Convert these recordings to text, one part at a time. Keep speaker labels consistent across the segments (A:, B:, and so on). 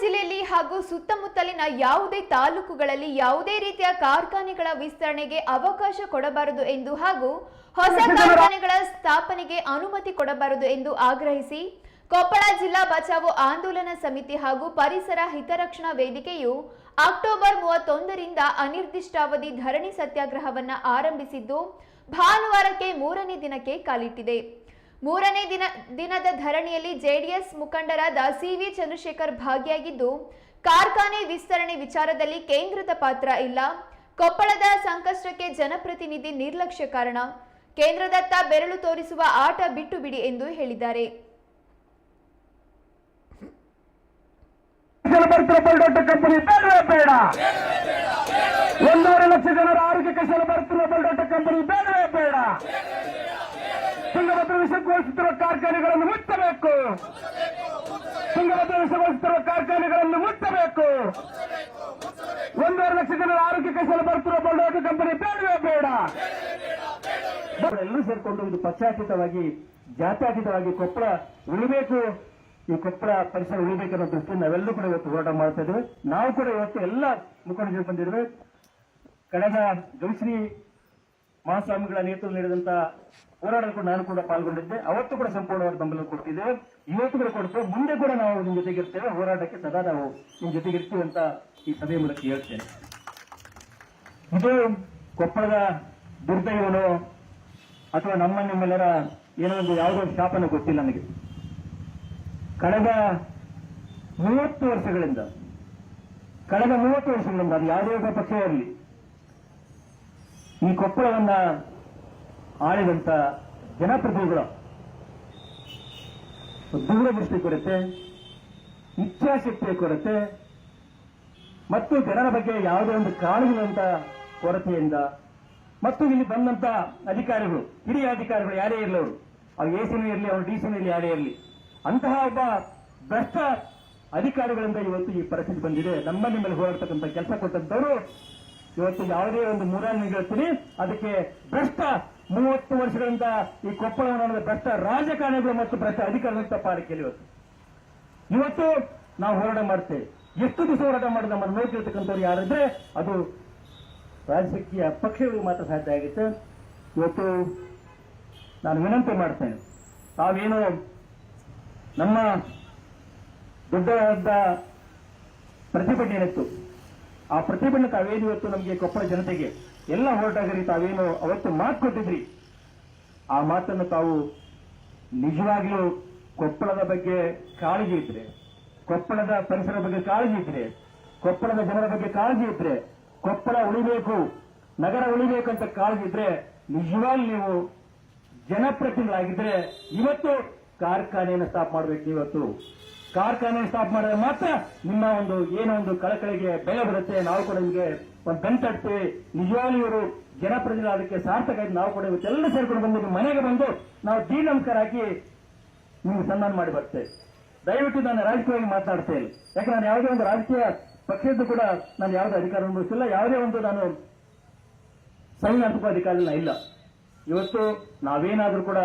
A: ಜಿಲ್ಲೆಯಲ್ಲಿ ಹಾಗೂ ಸುತ್ತಮುತ್ತಲಿನ ಯಾವುದೇ ತಾಲೂಕುಗಳಲ್ಲಿ ಯಾವುದೇ ರೀತಿಯ ಕಾರ್ಖಾನೆಗಳ ವಿಸ್ತರಣೆಗೆ ಅವಕಾಶ ಕೊಡಬಾರದು ಎಂದು ಹಾಗೂ ಹೊಸ ಕಾರ್ಖಾನೆಗಳ ಸ್ಥಾಪನೆಗೆ ಅನುಮತಿ ಕೊಡಬಾರದು ಎಂದು ಆಗ್ರಹಿಸಿ ಕೊಪ್ಪಳ ಜಿಲ್ಲಾ ಬಚಾವು ಆಂದೋಲನ ಸಮಿತಿ ಹಾಗೂ ಪರಿಸರ ಹಿತರಕ್ಷಣಾ ವೇದಿಕೆಯು ಅಕ್ಟೋಬರ್ ಮೂವತ್ತೊಂದರಿಂದ ಅನಿರ್ದಿಷ್ಟಾವಧಿ ಧರಣಿ ಸತ್ಯಾಗ್ರಹವನ್ನು ಆರಂಭಿಸಿದ್ದು ಭಾನುವಾರಕ್ಕೆ ಮೂರನೇ ದಿನಕ್ಕೆ ಕಾಲಿಟ್ಟಿದೆ ಮೂರನೇ ದಿನ, ದಿನದ ಧರಣಿಯಲ್ಲಿ ಜೆಡಿಎಸ್ ಮುಖಂಡರಾದ ಸಿವಿ ಚಂದ್ರಶೇಖರ್ ಭಾಗಿಯಾಗಿದ್ದು, ಕಾರ್ಖಾನೆ ವಿಸ್ತರಣೆ ವಿಚಾರದಲ್ಲಿ ಕೇಂದ್ರದ ಪಾತ್ರ ಇಲ್ಲ. ಕೊಪ್ಪಳದ ಸಂಕಷ್ಟಕ್ಕೆ ಜನಪ್ರತಿನಿಧಿ ನಿರ್ಲಕ್ಷ್ಯ ಕಾರಣ. ಕೇಂದ್ರದತ್ತ ಬೆರಳು ತೋರಿಸುವ ಆಟ ಬಿಟ್ಟು ಬಿಡಿ ಎಂದು ಹೇಳಿದ್ದಾರೆ.
B: ಒಂದೂವರೆ ಲಕ್ಷ ಜನರ ಆರೋಗ್ಯಕ್ಕೆ ಕಂಪನಿ ಬೇಡವೇ ಬೇಡ ವಿಷಗೊಳಿಸುತ್ತಿರುವ ಕಾರ್ಖಾನೆಗಳನ್ನು ಮುಚ್ಚಬೇಕು. ತುಂಗಭದ್ರ ಘೋಷಿಸಿರುವ ಕಾರ್ಖಾನೆಗಳನ್ನು ಮುಚ್ಚಬೇಕು. ಒಂದೂವರೆ ಲಕ್ಷ ಜನರ ಆರೋಗ್ಯ ಸಲ ಬರ್ತಿರೋ ಬಲ್ಡೋಟ ಕಂಪನಿ ಬೇಡವೇ ಬೇಡ. ಎಲ್ಲರೂ ಸೇರಿಕೊಂಡು ಇದು ಪಕ್ಷಾತೀತವಾಗಿ, ಜಾತ್ಯಾತೀತವಾಗಿ ಕೊಪ್ಪಳ ಉಳಿಬೇಕು. ಈ ಕೊಪ್ಪಳ ಪರಿಸರ ಉಳಿಬೇಕನ್ನೋ ದೃಷ್ಟಿಯಿಂದ ನಾವೆಲ್ಲರೂ ಕೂಡ ಇವತ್ತು ಹೋರಾಟ ಮಾಡ್ತಾ ಇದ್ದೇವೆ. ನಾವು ಕೂಡ ಇವತ್ತು ಎಲ್ಲ ಮುಖಂಡರು ಬಂದಿದ್ದೇವೆ. ಕಳೆದ ಗವಿಶ್ರೀ ಮಹಾಸ್ವಾಮಿಗಳ ನೇತೃತ್ವ ನೀಡಿದಂತ ಹೋರಾಟಕ್ಕೂ ನಾನು ಕೂಡ ಪಾಲ್ಗೊಂಡಿದ್ದೆ. ಅವತ್ತು ಕೂಡ ಸಂಪೂರ್ಣವಾದ ಬೆಂಬಲ ಕೊಡ್ತಿದ್ದೇವೆ. ಇವತ್ತು ಕೂಡ ಕೊಡ್ತೇವೆ. ಮುಂದೆ ಕೂಡ ನಾವು ನಿಮ್ಮ ಜೊತೆಗಿರ್ತೇವೆ. ಹೋರಾಟಕ್ಕೆ ಸದಾ ನಾವು ನಿಮ್ಮ ಜೊತೆಗಿರ್ತೀವಿ ಅಂತ ಈ ಸಭೆ ಮೂಲಕ ಹೇಳ್ತೇನೆ. ಇದು ಕೊಪ್ಪಳದ ದುರ್ದೈವನು ಅಥವಾ ನಮ್ಮ ನಿಮ್ಮೆಲ್ಲರ ಏನೋ ಒಂದು ಯಾವುದೋ ಒಂದು ಶಾಪನೋ ಗೊತ್ತಿಲ್ಲ ನನಗೆ. ಕಳೆದ ಮೂವತ್ತು ವರ್ಷಗಳಿಂದ, ಕಳೆದ ಮೂವತ್ತು ವರ್ಷಗಳಿಂದ, ಅದು ಯಾವುದೇ ಪಕ್ಷ ಇರಲಿ ಈ ಕೊಪ್ಪಳವನ್ನ ಆಳಿದಂತ ಜನಪ್ರತಿನಿಧಿಗಳು. ದೂರದೃಷ್ಟಿ ಕೊರತೆ, ಇಚ್ಛಾಶಕ್ತಿಯ ಕೊರತೆ, ಮತ್ತು ಜನರ ಬಗ್ಗೆ ಯಾವುದೇ ಒಂದು ಕಾಳಜಿಯಂತ ಕೊರತೆಯಿಂದ, ಮತ್ತು ಇಲ್ಲಿ ಬಂದಂತ ಅಧಿಕಾರಿಗಳು, ಹಿರಿಯ ಅಧಿಕಾರಿಗಳು ಯಾರೇ ಇರಲಿ ಅವರು, ಅವ್ರು ಎಸಿನೂ ಇರಲಿ, ಅವ್ರು ಡಿಸಿನೂ ಇರಲಿ, ಯಾರೇ ಇರಲಿ, ಅಂತಹ ಒಬ್ಬ ಭ್ರಷ್ಟ ಅಧಿಕಾರಿಗಳಿಂದ ಇವತ್ತು ಈ ಪರಿಸ್ಥಿತಿ ಬಂದಿದೆ. ನಮ್ಮ ನಿಮ್ಮಲ್ಲಿ ಹೋರಾಡ್ತಕ್ಕಂಥ ಕೆಲಸ ಕೊಟ್ಟಂತವರು ಇವತ್ತು ಯಾವುದೇ ಒಂದು ಮೂರನೇ ಹೇಳ್ತೀನಿ ಅದಕ್ಕೆ ಭ್ರಷ್ಟ ಮೂವತ್ತು ವರ್ಷಗಳಿಂದ ಈ ಕೊಪ್ಪಳವನ್ನು ಭ್ರಷ್ಟ ರಾಜಕಾರಣಿಗಳು ಮತ್ತು ಭ್ರಷ್ಟ ಅಧಿಕಾರಿಗಳು ತಪ್ಪಾರಿಕೆಯಲ್ಲಿ ಇವತ್ತು. ಇವತ್ತು ನಾವು ಹೋರಾಟ ಮಾಡ್ತೇವೆ. ಎಷ್ಟು ದಿವಸ ಹೋರಾಟ ಮಾಡಿದ ನಮ್ಮನ್ನು ನೋಡ್ತಿರ್ತಕ್ಕಂಥವ್ರು ಯಾರಿದ್ರೆ ಅದು ರಾಜಕೀಯ ಪಕ್ಷಗಳಿಗೆ ಮಾತ್ರ ಸಾಧ್ಯ ಆಗುತ್ತೆ. ಇವತ್ತು ನಾನು ವಿನಂತಿ ಮಾಡ್ತೇನೆ, ತಾವೇನು ನಮ್ಮ ದೊಡ್ಡದಾದ ಪ್ರತಿಭಟನೆ ಏನಿತ್ತು ಆ ಪ್ರತಿಭಟನೆ ತಾವೇನು ಇವತ್ತು ನಮಗೆ ಕೊಪ್ಪಳ ಜನತೆಗೆ ಎಲ್ಲ ಹೋರಾಟಗಾರಿ ತಾವೇನು ಅವತ್ತು ಮಾತು ಕೊಟ್ಟಿದ್ರಿ ಆ ಮಾತನ್ನು ತಾವು ನಿಜವಾಗಿಯೂ ಕೊಪ್ಪಳದ ಬಗ್ಗೆ ಕಾಳಜಿ ಇದ್ರೆ, ಕೊಪ್ಪಳದ ಪರಿಸರ ಬಗ್ಗೆ ಕಾಳಜಿ ಇದ್ರೆ, ಕೊಪ್ಪಳದ ಜನರ ಬಗ್ಗೆ ಕಾಳಜಿ ಇದ್ರೆ, ಕೊಪ್ಪಳ ಉಳಿಬೇಕು, ನಗರ ಉಳಿಬೇಕು ಅಂತ ಕಾಳಜಿ ಇದ್ರೆ, ನಿಜವಾಗ್ಲೂ ನೀವು ಜನಪ್ರತಿನಿಧಿಗಳಾಗಿದ್ರೆ ಇವತ್ತು ಕಾರ್ಖಾನೆಯನ್ನು ಸ್ಟಾಪ್ ಮಾಡಬೇಕು ಇವತ್ತು ಕಾರ್ಖಾನೆ ಸ್ಟಾಪ್ ಮಾಡಿದ್ರೆ ಮಾತ್ರ ನಿಮ್ಮ ಒಂದು ಏನೋ ಒಂದು ಕಳಕಳಿಗೆ ಬೆಲೆ ಬರುತ್ತೆ ನಾವು ಕೂಡ ನಿಮಗೆ ಒಂದು ಗಂಟಡ್ತೀವಿ ನಿಜವಾಗ್ಲೂ ಇವರು ಜನಪ್ರತಿನಿಧಿ ಅದಕ್ಕೆ ಸಾರ್ಥಕ ಆಯ್ತು. ನಾವು ಕೂಡ ಇವತ್ತೆಲ್ಲ ಸೇರ್ಕೊಂಡು ಬಂದು ಮನೆಗೆ ಬಂದು ನಾವು ದಿ ನಮಸ್ಕಾರ ಹಾಕಿ ನಿಮ್ಗೆ ಸನ್ಮಾನ ಮಾಡಿ ಬರ್ತೇವೆ. ದಯವಿಟ್ಟು ನಾನು ರಾಜಕೀಯವಾಗಿ ಮಾತನಾಡ್ತೇನೆ. ಯಾಕೆ ನಾನು ಯಾವುದೇ ಒಂದು ರಾಜಕೀಯ ಪಕ್ಷದ್ದು ಕೂಡ ನಾನು ಯಾವುದೇ ಅಧಿಕಾರ ಅನುಭವಿಸಿಲ್ಲ ಯಾವುದೇ ಒಂದು ನಾನು ಸಂವಿಧಾನಿಕ ಅಧಿಕಾರ ಇಲ್ಲ. ಇವತ್ತು ನಾವೇನಾದರೂ ಕೂಡ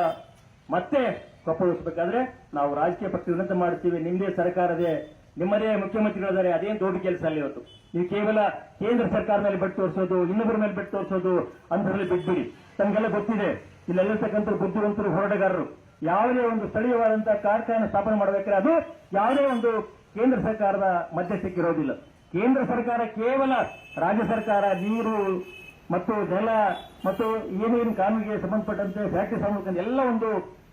B: ಮತ್ತೆ ಕೊಪ್ಪಳಿಸಬೇಕಾದ್ರೆ ನಾವು ರಾಜಕೀಯ ಪಕ್ಷ ವಿನಂತಿ ಮಾಡ್ತೀವಿ ನಿಮ್ಮದೇ ಸರ್ಕಾರದೇ. ನಿಮ್ಮದೇ ಮುಖ್ಯಮಂತ್ರಿಗಳಿದ್ದಾರೆ ಅದೇನು ದೊಡ್ಡ ಕೆಲಸ ಅಲ್ಲಿ ಇವತ್ತು. ನೀವು ಕೇವಲ ಕೇಂದ್ರ ಸರ್ಕಾರ ಮೇಲೆ ಬೆಟ್ಟು ತೋರಿಸೋದು ಇನ್ನೊಬ್ಬರ ಮೇಲೆ ಬೆಟ್ಟು ತೋರಿಸೋದು ಅಂತರಲ್ಲಿ ಬಿಟ್ಬಿಡಿ. ತಮಗೆಲ್ಲ ಗೊತ್ತಿದೆ. ಇಲ್ಲೆಲ್ಲಿರ್ತಕ್ಕಂಥ ಬುದ್ಧಿವಂತರು, ಹೋರಾಟಗಾರರು. ಯಾವುದೇ ಒಂದು ಸ್ಥಳೀಯವಾದಂತಹ ಕಾರ್ಖಾನೆ ಸ್ಥಾಪನೆ ಮಾಡಬೇಕಾದ್ರೆ ಅದು ಯಾವುದೇ ಒಂದು ಕೇಂದ್ರ ಸರ್ಕಾರದ ಮಧ್ಯ ಸಿಕ್ಕಿರೋದಿಲ್ಲ ಕೇಂದ್ರ ಸರ್ಕಾರ ಕೇವಲ ರಾಜ್ಯ ಸರ್ಕಾರ, ನೀರು ಮತ್ತು ಜಲ ಮತ್ತು ಏನೇನು ಕಾನೂನಿಗೆ ಸಂಬಂಧಪಟ್ಟಂತೆ, ಫ್ಯಾಕ್ಟರಿ ಸಂಬಂಧಪಟ್ಟಂತೆ ಎಲ್ಲ ಒಂದು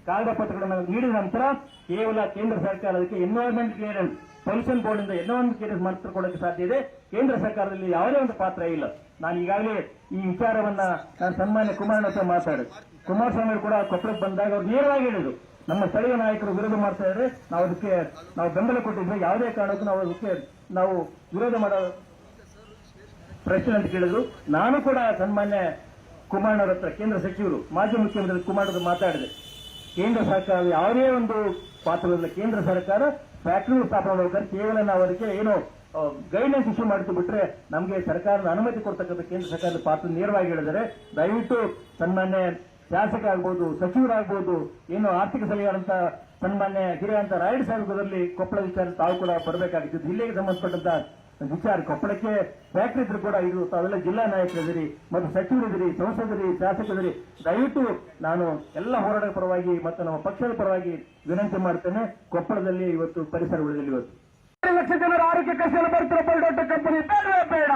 B: ಕಾಗದ ಪತ್ರಗಳನ್ನು ನೀಡಿದ ನಂತರ ಕೇವಲ ಕೇಂದ್ರ ಸರ್ಕಾರ, ಅದಕ್ಕೆ ಎನ್ವೈರನ್ಮೆಂಟ್ ಕ್ಲಿಯರೆನ್ಸ್ ಪೊಲ್ಯೂಷನ್ ಬೋರ್ಡ್ ಇಂದ ಎನ್ವೈರನ್ಮೆಂಟ್ ಕ್ಲಿಯರೆನ್ಸ್ ಮಾತ್ರ ಕೊಡೋಕೆ ಸಾಧ್ಯ ಇದೆ. ಕೇಂದ್ರ ಸರ್ಕಾರದಲ್ಲಿ ಯಾವುದೇ ಒಂದು ಪಾತ್ರ ಇಲ್ಲ. ನಾನು ಈಗಾಗಲೇ ಈ ವಿಚಾರವನ್ನ ನಾನು ಸನ್ಮಾನ್ಯ ಕುಮಾರಣ್ಣ ಹತ್ರ ಮಾತಾಡಿದೆ ಕುಮಾರಸ್ವಾಮಿ ಕೂಡ ಕೊಪ್ಪಳಕ್ಕೆ ಬಂದಾಗ ಅವ್ರು ನೇರವಾಗಿ ಹೇಳಿದ್ರು. ನಮ್ಮ ಸ್ಥಳೀಯ ನಾಯಕರು ವಿರೋಧ ಮಾಡ್ತಾ ಇದ್ರೆ ನಾವು ಅದಕ್ಕೆ ನಾವು ಬೆಂಬಲ ಕೊಟ್ಟಿದ್ರೆ ಯಾವುದೇ ಕಾರಣಕ್ಕೂ ನಾವು ಅದಕ್ಕೆ ನಾವು ವಿರೋಧ ಮಾಡೋ ಪ್ರಶ್ನೆ ಅಂತ ಕೇಳಿದ್ರು. ನಾನು ಕೂಡ ಸನ್ಮಾನ್ಯ ಕುಮಾರಣ್ಣವ್ರ ಹತ್ರ, ಕೇಂದ್ರ ಸಚಿವರು, ಮಾಜಿ ಮುಖ್ಯಮಂತ್ರಿ ಕುಮಾರ್ ಮಾತಾಡಿದೆ. ಕೇಂದ್ರ ಸರ್ಕಾರ, ಯಾವುದೇ ಒಂದು ಪಾತ್ರದಲ್ಲಿ ಕೇಂದ್ರ ಸರ್ಕಾರ ಫ್ಯಾಕ್ಟರಿ ಸ್ಥಾಪನೆ ಮಾಡಬೇಕಾದ್ರೆ ಕೇವಲ ನಾವು ಅದಕ್ಕೆ ಏನು ಗೈಡ್ಲೈನ್ಸ್ ಇಶ್ಯೂ ಮಾಡಿತು ಬಿಟ್ರೆ ನಮಗೆ ಸರ್ಕಾರದ ಅನುಮತಿ ಕೊಡ್ತಕ್ಕಂಥ ಕೇಂದ್ರ ಸರ್ಕಾರದ ಪಾತ್ರ ನೇರವಾಗಿ ಹೇಳಿದರೆ, ದಯವಿಟ್ಟು ಸನ್ಮಾನ್ಯ ಶಾಸಕ ಆಗ್ಬೋದು, ಸಚಿವರಾಗ್ಬೋದು, ಏನು ಆರ್ಥಿಕ ಸಲಹೆಗಾರಂತ ಸನ್ಮಾನ್ಯ ಹಿರಿಯಂತ ರಾಯಡ್ ಸಾಹೇಬರಲ್ಲಿ ಕೊಪ್ಪಳ ವಿಚಾರ ತಾವು ಕೂಡ ಬರಬೇಕಾಗಿತ್ತು. ಜಿಲ್ಲೆಗೆ ಸಂಬಂಧಪಟ್ಟಂತ ವಿಚಾರ ಕೊಪ್ಪಳಕ್ಕೆ ಫ್ಯಾಕ್ಟ್ರಿ ಇದ್ರು ಕೂಡ ಇದು ತಾವೆಲ್ಲ ಜಿಲ್ಲಾ ನಾಯಕರಿದ್ರಿ ಮತ್ತು ಇದ್ರಿ ಸಂಸದರಿ ಶಾಸಕರಿ ದಯವಿಟ್ಟು ನಾನು ಎಲ್ಲ ಹೋರಾಟದ ಪರವಾಗಿ ಮತ್ತು ನಮ್ಮ ಪಕ್ಷದ ಪರವಾಗಿ ವಿನಂತಿ ಮಾಡ್ತೇನೆ. ಕೊಪ್ಪಳದಲ್ಲಿ ಇವತ್ತು ಪರಿಸರ ಉಳಿದಿಲ್ಲ ಇವತ್ತು ಲಕ್ಷ ಜನರ ಆರೋಗ್ಯ ಕಷ್ಟ ಬರ್ತಿರೋ ದೊಡ್ಡ ಕಂಪನಿ ಬೇಡವೇ ಬೇಡ.